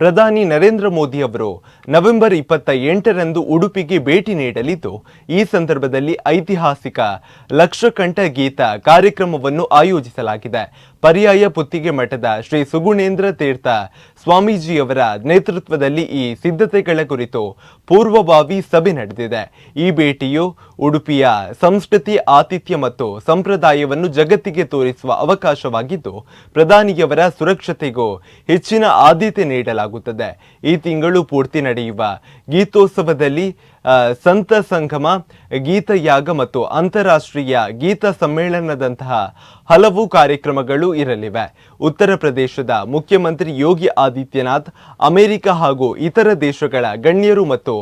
ಪ್ರಧಾನಿ ನರೇಂದ್ರ ಮೋದಿ ಅವರು ನವೆಂಬರ್ ಇಪ್ಪತ್ತ ಎಂಟರಂದು ಉಡುಪಿಗೆ ಭೇಟಿ ನೀಡಲಿದ್ದು, ಈ ಸಂದರ್ಭದಲ್ಲಿ ಐತಿಹಾಸಿಕ ಲಕ್ಷಕಂಠ ಗೀತ ಕಾರ್ಯಕ್ರಮವನ್ನು ಆಯೋಜಿಸಲಾಗಿದೆ. ಪರ್ಯಾಯ ಪುತ್ತಿಗೆ ಮಠದ ಶ್ರೀ ಸುಗುಣೇಂದ್ರ ತೀರ್ಥ ಸ್ವಾಮೀಜಿಯವರ ನೇತೃತ್ವದಲ್ಲಿ ಈ ಸಿದ್ಧತೆಗಳ ಕುರಿತು ಪೂರ್ವಭಾವಿ ಸಭೆ ನಡೆದಿದೆ. ಈ ಭೇಟಿಯು ಉಡುಪಿಯ ಸಂಸ್ಕೃತಿ, ಆತಿಥ್ಯ ಮತ್ತು ಸಂಪ್ರದಾಯವನ್ನು ಜಗತ್ತಿಗೆ ತೋರಿಸುವ ಅವಕಾಶವಾಗಿದ್ದು, ಪ್ರಧಾನಿಯವರ ಸುರಕ್ಷತೆಗೂ ಹೆಚ್ಚಿನ ಆದ್ಯತೆ ನೀಡಲಾಗುತ್ತದೆ. ಈ ತಿಂಗಳು ಪೂರ್ತಿ ನಡೆಯುವ ಗೀತೋತ್ಸವದಲ್ಲಿ ಸಂತ ಸಂಗಮ ಗೀತಯಾಗ ಮತ್ತು ಅಂತಾರಾಷ್ಟ್ರೀಯ ಗೀತ ಸಮ್ಮೇಳನದಂತಹ ಹಲವು ಕಾರ್ಯಕ್ರಮಗಳು ಇರಲಿವೆ. ಉತ್ತರ ಪ್ರದೇಶದ ಮುಖ್ಯಮಂತ್ರಿ ಯೋಗಿ ಆದಿತ್ಯನಾಥ್, ಅಮೆರಿಕ ಹಾಗೂ ಇತರ ದೇಶಗಳ ಗಣ್ಯರು ಮತ್ತು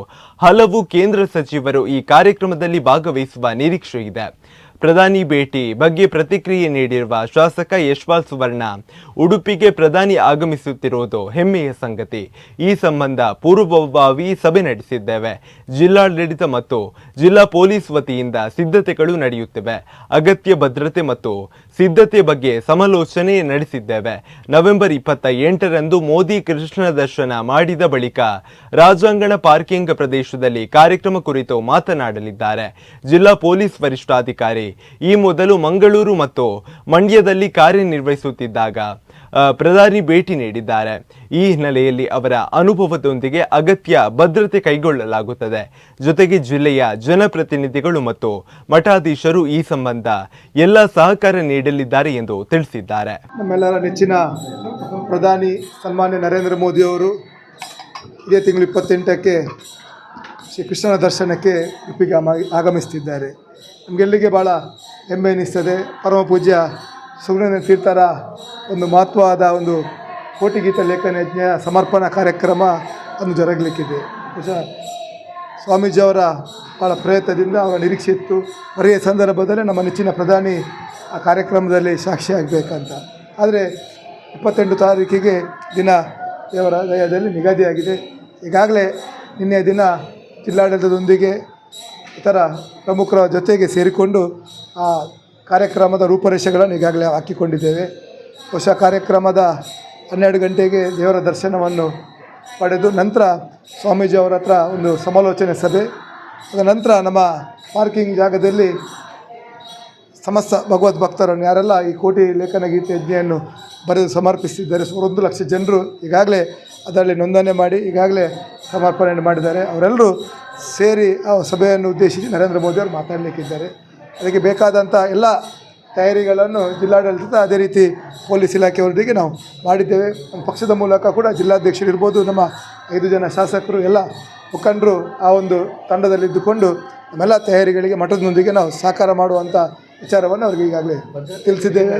ಹಲವು ಕೇಂದ್ರ ಸಚಿವರು ಈ ಕಾರ್ಯಕ್ರಮದಲ್ಲಿ ಭಾಗವಹಿಸುವ ನಿರೀಕ್ಷೆ ಇದೆ ಪ್ರಧಾನಿ ಭೇಟಿ ಬಗ್ಗೆ ಪ್ರತಿಕ್ರಿಯೆ ನೀಡಿರುವ ಶಾಸಕ ಯಶ್ವಾಲ್ ಸುವರ್ಣ, ಉಡುಪಿಗೆ ಪ್ರಧಾನಿ ಆಗಮಿಸುತ್ತಿರುವುದು ಹೆಮ್ಮೆಯ ಸಂಗತಿ. ಈ ಸಂಬಂಧ ಪೂರ್ವಭಾವಿ ಸಭೆ ನಡೆಸಿದ್ದೇವೆ. ಜಿಲ್ಲಾಡಳಿತ ಮತ್ತು ಜಿಲ್ಲಾ ಪೊಲೀಸ್ ವತಿಯಿಂದ ಸಿದ್ಧತೆಗಳು ನಡೆಯುತ್ತಿವೆ. ಅಗತ್ಯ ಭದ್ರತೆ ಮತ್ತು ಸಿದ್ಧತೆ ಬಗ್ಗೆ ಸಮಾಲೋಚನೆ ನಡೆಸಿದ್ದೇವೆ. ನವೆಂಬರ್ ಇಪ್ಪತ್ತ ಎಂಟರಂದು ಮೋದಿ ಕೃಷ್ಣ ದರ್ಶನ ಮಾಡಿದ ಬಳಿಕ ರಾಜಾಂಗಣ ಪಾರ್ಕಿಂಗ್ ಪ್ರದೇಶದಲ್ಲಿ ಕಾರ್ಯಕ್ರಮ ಕುರಿತು ಮಾತನಾಡಲಿದ್ದಾರೆ. ಜಿಲ್ಲಾ ಪೊಲೀಸ್ ವರಿಷ್ಠಾಧಿಕಾರಿ ಈ ಮೊದಲು ಮಂಗಳೂರು ಮತ್ತು ಮಂಡ್ಯದಲ್ಲಿ ಕಾರ್ಯನಿರ್ವಹಿಸುತ್ತಿದ್ದಾಗ ಪ್ರಧಾನಿ ಭೇಟಿ ನೀಡಿದ್ದಾರೆ. ಈ ಹಿನ್ನೆಲೆಯಲ್ಲಿ ಅವರ ಅನುಭವದೊಂದಿಗೆ ಅಗತ್ಯ ಭದ್ರತೆ ಕೈಗೊಳ್ಳಲಾಗುತ್ತದೆ. ಜೊತೆಗೆ ಜಿಲ್ಲೆಯ ಜನಪ್ರತಿನಿಧಿಗಳು ಮತ್ತು ಮಠಾಧೀಶರು ಈ ಸಂಬಂಧ ಎಲ್ಲ ಸಹಕಾರ ನೀಡಲಿದ್ದಾರೆ ಎಂದು ತಿಳಿಸಿದ್ದಾರೆ. ನಮ್ಮೆಲ್ಲರ ನೆಚ್ಚಿನ ಪ್ರಧಾನಿ ಸನ್ಮಾನ್ಯ ನರೇಂದ್ರ ಮೋದಿಯವರು ಇದೇ ತಿಂಗಳು ಇಪ್ಪತ್ತೆಂಟಕ್ಕೆ ಶ್ರೀ ಕೃಷ್ಣನ ದರ್ಶನಕ್ಕೆ ಉಡುಪಿಗೆ ಆಮ- ಆಗಮಿಸ್ತಿದ್ದಾರೆ ನಮಗೆಲ್ಲಿಗೆ ಭಾಳ ಹೆಮ್ಮೆ ಎನಿಸ್ತದೆ ಪರಮ ಪೂಜ್ಯ ಸುಬ್ರಹ್ಮಣ್ಯ ತೀರ್ಥರ ಒಂದು ಮಹತ್ವವಾದ ಒಂದು ಕೋಟಿಗೀತ ಲೇಖನ ಯಜ್ಞ, ಸಮರ್ಪಣಾ ಕಾರ್ಯಕ್ರಮ ಅನ್ನು ಜರುಗಲಿಕ್ಕಿದೆ. ಬಹುಶಃ ಸ್ವಾಮೀಜಿಯವರ ಭಾಳ ಪ್ರಯತ್ನದಿಂದ ಅವರ ನಿರೀಕ್ಷೆ ಇತ್ತು ಬರೆಯ ಸಂದರ್ಭದಲ್ಲಿ ನಮ್ಮ ನೆಚ್ಚಿನ ಪ್ರಧಾನಿ ಆ ಕಾರ್ಯಕ್ರಮದಲ್ಲಿ ಸಾಕ್ಷಿಯಾಗಬೇಕಂತ ಆದರೆ ಇಪ್ಪತ್ತೆಂಟು ತಾರೀಕಿಗೆ ದಿನ ದೇವರ ದಯದಲ್ಲಿ ನಿಗದಿಯಾಗಿದೆ. ಈಗಾಗಲೇ ನಿನ್ನೆ ದಿನ ಜಿಲ್ಲಾಡಳಿತದೊಂದಿಗೆ ಇತರ ಪ್ರಮುಖರ ಜೊತೆಗೆ ಸೇರಿಕೊಂಡು ಆ ಕಾರ್ಯಕ್ರಮದ ರೂಪರೇಷೆಗಳನ್ನು ಈಗಾಗಲೇ ಹಾಕಿಕೊಂಡಿದ್ದೇವೆ. ಹೊಸ ಕಾರ್ಯಕ್ರಮದ ಹನ್ನೆರಡು ಗಂಟೆಗೆ ದೇವರ ದರ್ಶನವನ್ನು ಪಡೆದು ನಂತರ ಸ್ವಾಮೀಜಿ ಅವರ ಹತ್ರ ಒಂದು ಸಮಾಲೋಚನೆ ಸಭೆ. ಅದರ ನಂತರ ನಮ್ಮ ಪಾರ್ಕಿಂಗ್ ಜಾಗದಲ್ಲಿ ಸಮಸ್ತ ಭಗವದ್ ಭಕ್ತರನ್ನು ಯಾರೆಲ್ಲ ಈ ಕೋಟಿ ಲೇಖನ ಗೀತೆ ಯಜ್ಞೆಯನ್ನು ಬರೆದು ಸಮರ್ಪಿಸಿದ್ದಾರೆ. ಸುಮಾರು ಒಂದು ಲಕ್ಷ ಜನರು ಈಗಾಗಲೇ ಅದರಲ್ಲಿ ನೋಂದಣಿ ಮಾಡಿ ಈಗಾಗಲೇ ಸಮರ್ಪಣೆ ಮಾಡಿದ್ದಾರೆ. ಅವರೆಲ್ಲರೂ ಸೇರಿ ಸಭೆಯನ್ನು ಉದ್ದೇಶಿಸಿ ನರೇಂದ್ರ ಮೋದಿ ಅವರು ಮಾತಾಡಲಿಕ್ಕಿದ್ದಾರೆ. ಅದಕ್ಕೆ ಬೇಕಾದಂಥ ಎಲ್ಲ ತಯಾರಿಗಳನ್ನು ಜಿಲ್ಲಾಡಳಿತದ ಅದೇ ರೀತಿ ಪೊಲೀಸ್ ಇಲಾಖೆಯವರೊಂದಿಗೆ ನಾವು ಮಾಡಿದ್ದೇವೆ. ನಮ್ಮ ಪಕ್ಷದ ಮೂಲಕ ಕೂಡ ಜಿಲ್ಲಾಧ್ಯಕ್ಷರು ಇರ್ಬೋದು ನಮ್ಮ ಐದು ಜನ ಶಾಸಕರು, ಎಲ್ಲ ಮುಖಂಡರು ಆ ಒಂದು ತಂಡದಲ್ಲಿದ್ದುಕೊಂಡು ನಮ್ಮೆಲ್ಲ ತಯಾರಿಗಳಿಗೆ ಮಠದೊಂದಿಗೆ ನಾವು ಸಹಕಾರ ಮಾಡುವಂಥ ವಿಚಾರವನ್ನು ಅವ್ರಿಗೆ ಈಗಾಗಲೇ ತಿಳಿಸಿದ್ದೇವೆ.